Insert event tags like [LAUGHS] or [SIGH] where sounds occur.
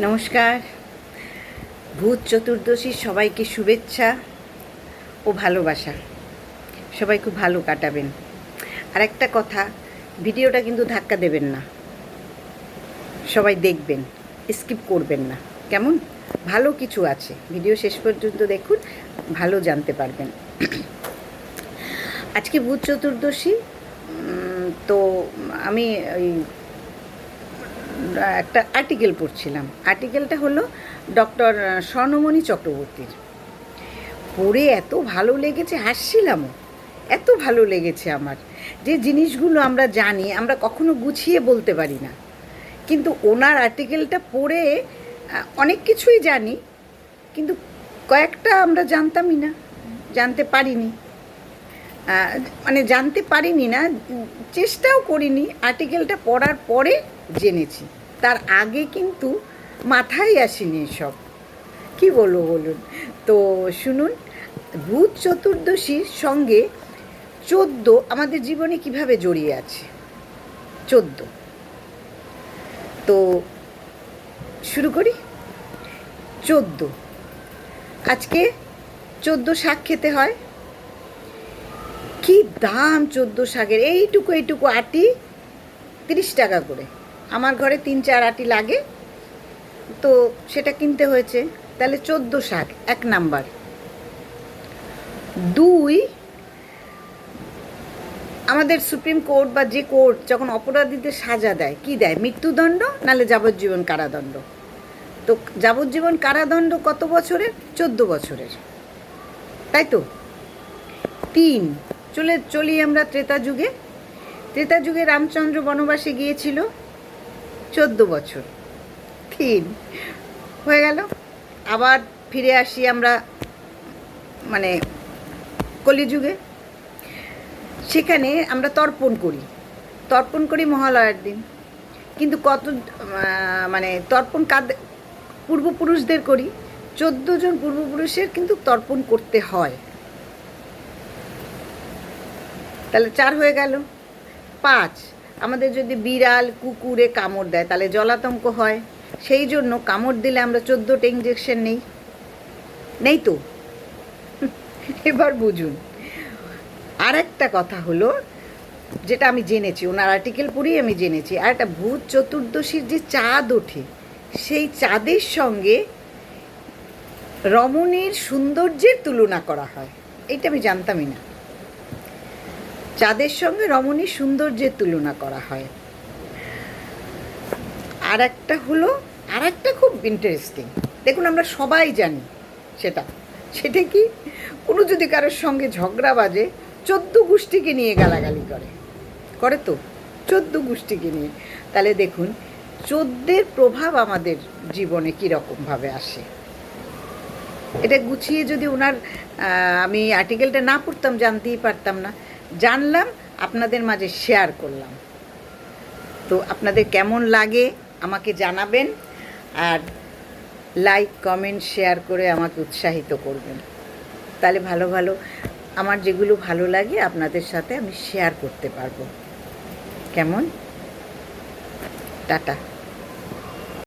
নমস্কার। ভূত চতুর্দশীর সবাইকে শুভেচ্ছা ও ভালোবাসা। সবাই খুব ভালো কাটাবেন। আর একটা কথা, ভিডিওটা কিন্তু ধাক্কা দেবেন না। সবাই দেখবেন, স্কিপ করবেন না। কেমন? ভালো কিছু আছে। ভিডিও শেষ পর্যন্ত দেখুন, ভালো জানতে পারবেন। আজকে ভূত চতুর্দশী তো আমি ওই একটা আর্টিকেল পড়ছিলাম। আর্টিকেলটা হলো ডক্টর স্বর্ণমণি চক্রবর্তীর। পড়ে এত ভালো লেগেছে, হাসছিলামও। এত ভালো লেগেছে আমার। যে জিনিসগুলো আমরা জানি, আমরা কখনো গুছিয়ে বলতে পারি না। কিন্তু ওনার আর্টিকেলটা পড়ে অনেক কিছুই জানি, কিন্তু কয়েকটা আমরা জানতামই না, জানতে পারিনি। মানে জানতে পারিনি না, চেষ্টাও করিনি। আর্টিকেলটা পড়ার পরে জেনেছি। তার আগে কিন্তু মাথায় আসেনি সব কি বলব বলুন? তো শুনুন, ভূত চতুর্দশীর সঙ্গে চোদ্দ আমাদের জীবনে কীভাবে জড়িয়ে আছে? চোদ্দ। তো শুরু করি? চোদ্দ। আজকে চোদ্দ শাক খেতে হয়। কি দাম চোদ্দ শাকের? এইটুকু এইটুকু আটি, তিরিশ টাকা করে। আমার ঘরে তিন, চার আটি লাগে, তো সেটা কিনতে হয়েছে। তাহলে চোদ্দ শাক, এক নাম্বার। দুই, আমাদের সুপ্রিম কোর্ট বা যে কোর্ট যখন অপরাধীদের সাজা দেয়, কি দেয়? মৃত্যুদণ্ড নালে যাবজ্জীবন কারাদণ্ড? তো যাবজ্জীবন কারাদণ্ড কত বছরের? চোদ্দ বছরের। তাই তো? তিন চলে, চলি আমরা ত্রেতা যুগে। ত্রেতা যুগে রামচন্দ্র বনবাসে গিয়েছিল চোদ্দ বছর। তিন। হয়ে গেল। আবার ফিরে আসি আমরা মানে কলিযুগে। সেখানে আমরা তর্পণ করি। তর্পণ করি মহালয়ার দিন। কিন্তু কত মানে তর্পণ কাদ, পূর্বপুরুষদের করি। চোদ্দ জন পূর্বপুরুষের কিন্তু তর্পণ করতে হয়। তাহলে চার হয়ে গেল। পাঁচ, আমাদের যদি বিড়াল, কুকুরে কামড় দেয়, তাহলে জলাতঙ্ক হয়। সেই জন্য কামড় দিলে আমরা চোদ্দোটা ইঞ্জেকশন নেই। নেই তো? [LAUGHS] এবার বুঝুন। আর একটা কথা হলো, যেটা আমি জেনেছি, ওনার আর্টিকেল পড়েই আমি জেনেছি, আর একটা ভূত চতুর্দশীর যে চাঁদ ওঠে, সেই চাঁদের সঙ্গে রমণীর সৌন্দর্যের তুলনা করা হয়। এইটা আমি জানতামই না। চাঁদের সঙ্গে রমণীর সৌন্দর্যের তুলনা করা হয়। আর একটা হলো আর একটা খুব ইন্টারেস্টিং দেখুন, আমরা সবাই জানি সেটা। সেটা কি? কোনো যদি কারোর সঙ্গে ঝগড়া বাজে, চোদ্দ গোষ্ঠীকে নিয়ে গালাগালি করে। করে তো, চোদ্দ গোষ্ঠীকে নিয়ে। তাহলে দেখুন, চোদ্দের প্রভাব আমাদের জীবনে কীরকমভাবে আসে। এটা গুছিয়ে যদি ওনার আমি আর্টিকেলটা না পড়তাম, জানতেই পারতাম না। জানলাম, আপনাদের মাঝে শেয়ার করলাম। তো আপনাদের কেমন লাগে আমাকে জানাবেন আর লাইক কমেন্ট শেয়ার করে আমাকে উৎসাহিত করবেন। তাহলে ভালো ভালো। আমার যেগুলো ভালো লাগে, আপনাদের সাথে আমি শেয়ার করতে পারব। কেমন? টাটা।